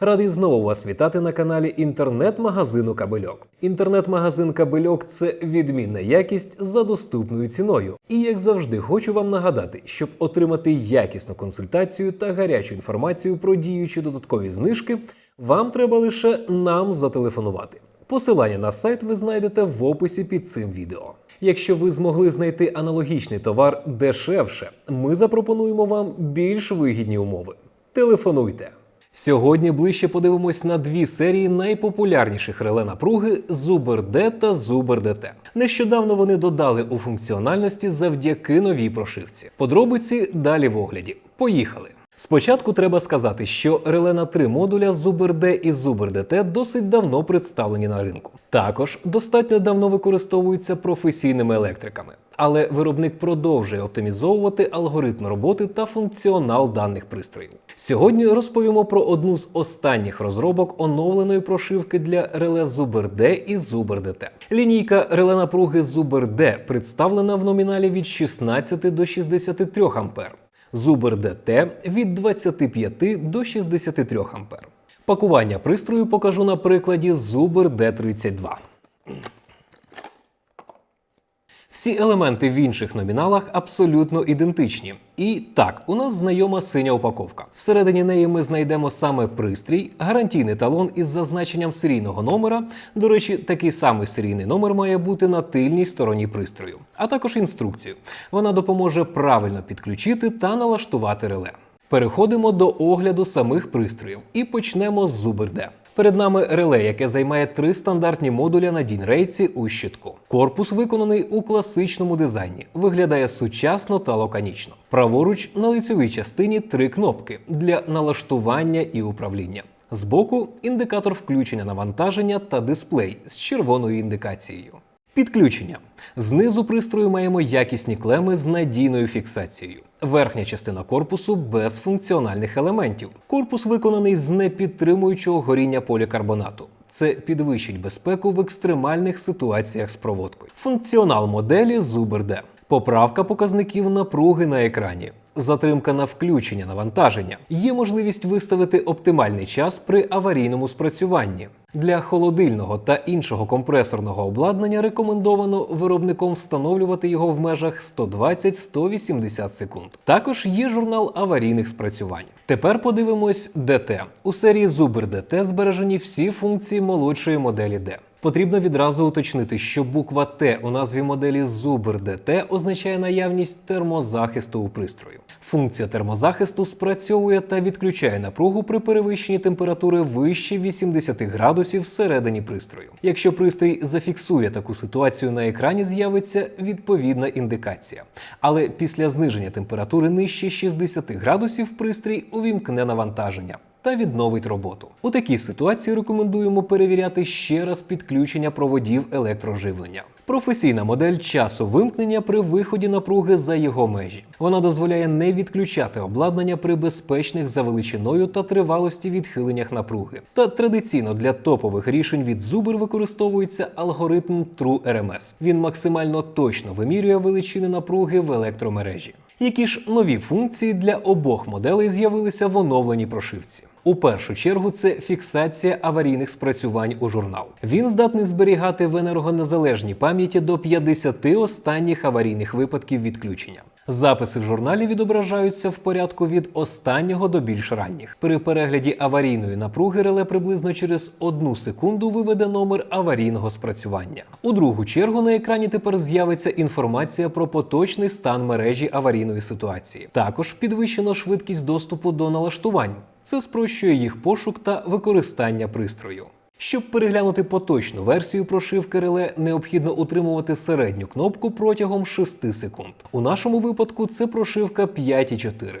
Радий знову вас вітати на каналі інтернет-магазину Кабельок. Інтернет-магазин Кабельок це відмінна якість за доступною ціною. І як завжди, хочу вам нагадати, щоб отримати якісну консультацію та гарячу інформацію про діючі додаткові знижки, вам треба лише нам зателефонувати. Посилання на сайт ви знайдете в описі під цим відео. Якщо ви змогли знайти аналогічний товар дешевше, ми запропонуємо вам більш вигідні умови. Телефонуйте. Сьогодні ближче подивимось на дві серії найпопулярніших реле напруги Zuber D та Zuber DT. Нещодавно вони додали у функціональності завдяки новій прошивці. Подробиці далі в огляді. Поїхали! Спочатку треба сказати, що реле на три модуля D і Zuber DT досить давно представлені на ринку. Також достатньо давно використовуються професійними електриками. Але виробник продовжує оптимізовувати алгоритм роботи та функціонал даних пристроїв. Сьогодні розповімо про одну з останніх розробок оновленої прошивки для реле Zuber D і Zuber DT. Лінійка реле напруги Zuber D представлена в номіналі від 16 до 63 А. Zuber DT від 25 до 63 А. Пакування пристрою покажу на прикладі Zuber D32. Всі елементи в інших номіналах абсолютно ідентичні. І так, у нас знайома синя упаковка. Всередині неї ми знайдемо саме пристрій, гарантійний талон із зазначенням серійного номера. До речі, такий самий серійний номер має бути на тильній стороні пристрою, а також інструкцію. Вона допоможе правильно підключити та налаштувати реле. Переходимо до огляду самих пристроїв і почнемо з D. Перед нами реле, яке займає три стандартні модуля на дінрейці у щитку. Корпус виконаний у класичному дизайні, виглядає сучасно та лаконічно. Праворуч на лицьовій частині три кнопки для налаштування і управління. Збоку індикатор включення навантаження та дисплей з червоною індикацією. Підключення. Знизу пристрою маємо якісні клеми з надійною фіксацією. Верхня частина корпусу без функціональних елементів. Корпус виконаний з непідтримуючого горіння полікарбонату. Це підвищить безпеку в екстремальних ситуаціях з проводкою. Функціонал моделі Zuber. Поправка показників напруги на екрані. Затримка на включення навантаження. Є можливість виставити оптимальний час при аварійному спрацюванні. Для холодильного та іншого компресорного обладнання рекомендовано виробником встановлювати його в межах 120-180 секунд. Також є журнал аварійних спрацювань. Тепер подивимось DT. У серії Zuber DT збережені всі функції молодшої моделі D. Потрібно відразу уточнити, що буква Т у назві моделі Zuber DT означає наявність термозахисту у пристрою. Функція термозахисту спрацьовує та відключає напругу при перевищенні температури вище 80 градусів всередині пристрою. Якщо пристрій зафіксує таку ситуацію на екрані, з'явиться відповідна індикація. Але після зниження температури нижче 60 градусів пристрій увімкне навантаження та відновить роботу. У такій ситуації рекомендуємо перевіряти ще раз підключення проводів електроживлення. Професійна модель часу вимкнення при виході напруги за його межі. Вона дозволяє не відключати обладнання при безпечних за величиною та тривалості відхиленнях напруги. Та традиційно для топових рішень від Zuber використовується алгоритм True RMS. Він максимально точно вимірює величини напруги в електромережі. Які ж нові функції для обох моделей з'явилися в оновленій прошивці? У першу чергу це фіксація аварійних спрацювань у журнал. Він здатний зберігати в енергонезалежній пам'яті до 50 останніх аварійних випадків відключення. Записи в журналі відображаються в порядку від останнього до більш ранніх. При перегляді аварійної напруги реле приблизно через одну секунду виведе номер аварійного спрацювання. У другу чергу на екрані тепер з'явиться інформація про поточний стан мережі аварійної ситуації. Також підвищено швидкість доступу до налаштувань. Це спрощує їх пошук та використання пристрою. Щоб переглянути поточну версію прошивки реле, необхідно утримувати середню кнопку протягом 6 секунд. У нашому випадку це прошивка 5,4.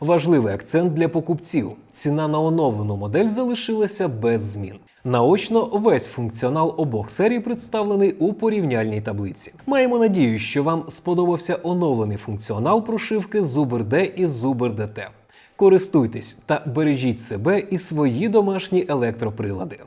Важливий акцент для покупців: ціна на оновлену модель залишилася без змін. Наочно весь функціонал обох серій представлений у порівняльній таблиці. Маємо надію, що вам сподобався оновлений функціонал прошивки Zuber D і Zuber DT. Користуйтесь та бережіть себе і свої домашні електроприлади.